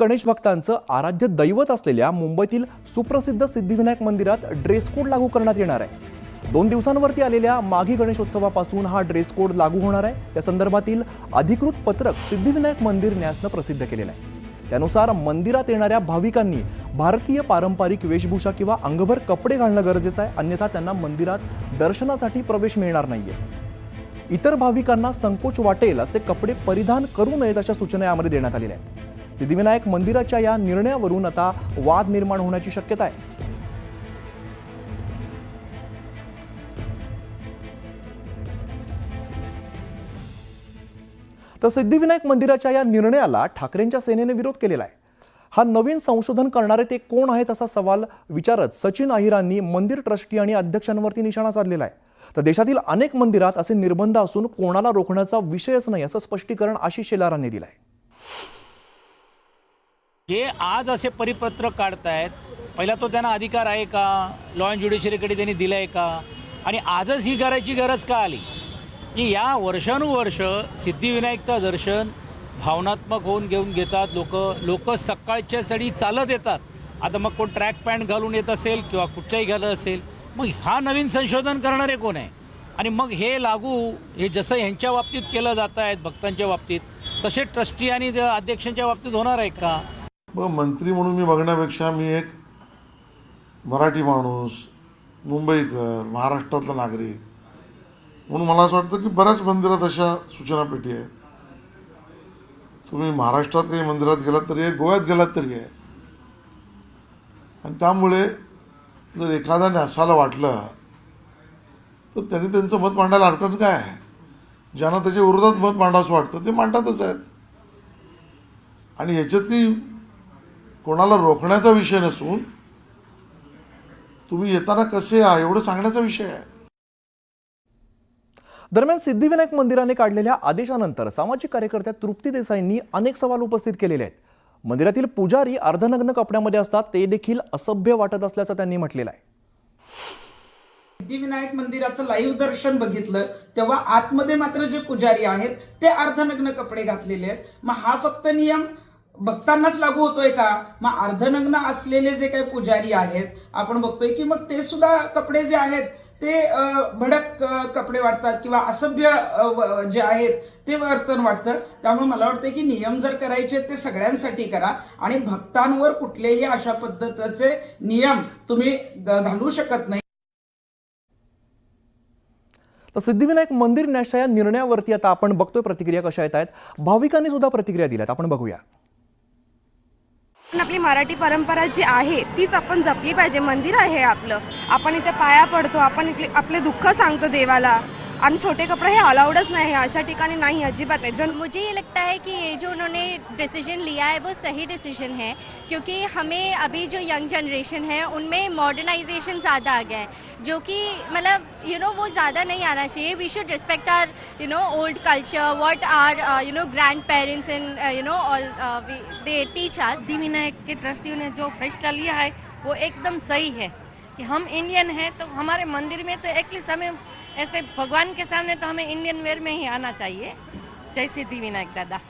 गणेश भक्तांचं आराध्य दैवत असलेल्या मुंबईतील सुप्रसिद्ध सिद्धिविनायक मंदिरात ड्रेस कोड लागू करण्यात येणार आहे. दोन दिवसांवरती आलेल्या माघी गणेशोत्सवापासून हा ड्रेस कोड लागू होणार आहे. त्या संदर्भातील अधिकृत पत्रक सिद्धिविनायक मंदिर न्यासनं प्रसिद्ध केलेलं आहे. त्यानुसार मंदिरात येणाऱ्या भाविकांनी भारतीय पारंपरिक वेशभूषा किंवा अंगभर कपडे घालणं गरजेचं आहे. अन्यथा त्यांना मंदिरात दर्शनासाठी प्रवेश मिळणार नाहीये. इतर भाविकांना संकोच वाटेल असे कपडे परिधान करू नयेत अशा सूचना यामध्ये देण्यात आलेल्या आहेत. सिद्धिविनायक मंदिराच्या या निर्णयावरून आता वाद निर्माण होण्याची शक्यता आहे. तर सिद्धिविनायक मंदिराच्या या निर्णयाला ठाकरेंच्या सेनेने विरोध केलेला आहे. हा नवीन संशोधन करणारे ते कोण आहेत असा सवाल विचारत सचिन अहिरांनी मंदिर ट्रस्टी आणि अध्यक्षांवरती निशाणा साधलेला आहे. तर देशातील अनेक मंदिरात असे निर्बंध असून कोणाला रोखण्याचा विषयच नाही असं स्पष्टीकरण आशिष शेलारांनी दिलं आहे हे आज असे परिपत्रक काढतायत. पहिला तो त्यांना अधिकार आहे का? लॉ अँड ज्युडिशरीकडे त्यांनी दिलाय का? आणि आजच ही करायची गरज का आली? की या वर्षानुवर्ष सिद्धिविनायकचं दर्शन भावनात्मक होऊन घेऊन घेतात लोक. लोक सकाळच्या सडी चालत येतात. आता मग कोण ट्रॅक पॅन्ट घालून येत असेल किंवा कुठच्याही घालत असेल मग हा नवीन संशोधन करणारे कोण आहे? आणि मग हे लागू हे जसं ह्यांच्या बाबतीत केलं जात आहेत भक्तांच्या बाबतीत तसे ट्रस्टी आणि अध्यक्षांच्या बाबतीत होणार आहे का? मग मंत्री म्हणून मी बघण्यापेक्षा मी एक मराठी माणूस मुंबईकर महाराष्ट्रातला नागरिक. म्हणून मला असं वाटतं की बऱ्याच मंदिरात अशा सूचना पेटी आहेत. तुम्ही महाराष्ट्रात काही मंदिरात गेलात तरी आहे गोव्यात गेलात तरी आहे आणि त्यामुळे जर एखादा न्यासाला वाटलं तर त्यांनी त्यांचं मत मांडायला हरकत काय आहे? ज्यांना त्याच्या विरोधात मत मांडावंसं वाटतं ते मांडतातच आहेत. आणि याच्यात काही कोणाला रोखण्याचा विषय नसून तुम्ही येताना कसे या एवढं सांगण्याचा विषय आहे. दरम्यान सिद्धिविनायक मंदिराने काढलेल्या आदेशानंतर सामाजिक कार्यकर्त्या तृप्ती देसाईंनी अनेक सवाल उपस्थित केलेले आहेत. मंदिरातील पुजारी अर्धनग्न कपड्यामध्ये असतात ते देखील असभ्य वाटत असल्याचं त्यांनी म्हटलेलं आहे. सिद्धिविनायक मंदिराचं लाईव्ह दर्शन बघितलं तेव्हा आतमध्ये मात्र जे पुजारी आहेत ते अर्धनग्न कपडे घातलेले आहेत. मग हा फक्त नियम भक्तांनाच लागू होतोय का? मग अर्धनग्न असलेले जे काही पुजारी आहेत आपण बघतोय की मग ते सुद्धा कपडे जे आहेत ते भडक कपडे वाटतात किंवा असभ्य जे आहेत ते वर्तन वाटतं. त्यामुळे मला वाटतं की नियम जर करायचे ते सगळ्यांसाठी करा. आणि भक्तांवर कुठलेही अशा पद्धतीचे नियम तुम्ही घालू शकत नाही. तर सिद्धिविनायक मंदिर न्यासच्या या निर्णयावरती आता आपण बघतोय प्रतिक्रिया कशा येत आहेत. भाविकांनी सुद्धा प्रतिक्रिया दिल्यात. आपण बघूया. पण आपली मराठी परंपरा जी आहे तीच आपण जपली पाहिजे. मंदिर आहे आपलं. आपण इथे पाया पडतो आपण इथले आपले दुःख सांगतो देवाला. आणि छोटे कपडे हे अलाउडच नाही आहे अशा ठिकाणी नाही अजिबात आहे जन मुझे ये लगता है कि ये जो उन्होंने डिसीज़न लिया है वो सही डिसीज़न है क्योंकि हमें अभी जो यंग जनरेशन है उनमें मॉडर्नाइजेशन ज़्यादा आ गया है जो कि मतलब यू नो वो ज़्यादा नहीं आना चाहिए। We should respect are you know old culture what are you know grandparents and you know all they teach are Siddhivinayak के ट्रस्टियों ने जो फैसला लिया है वो एकदम सही है। कि हम इंडियन हैं तो हमारे मंदिर में तो एटलीस्ट हमें ऐसे भगवान के सामने तो हमें इंडियन वेयर में ही आना चाहिए। जय सिद्धिविनायक दादा।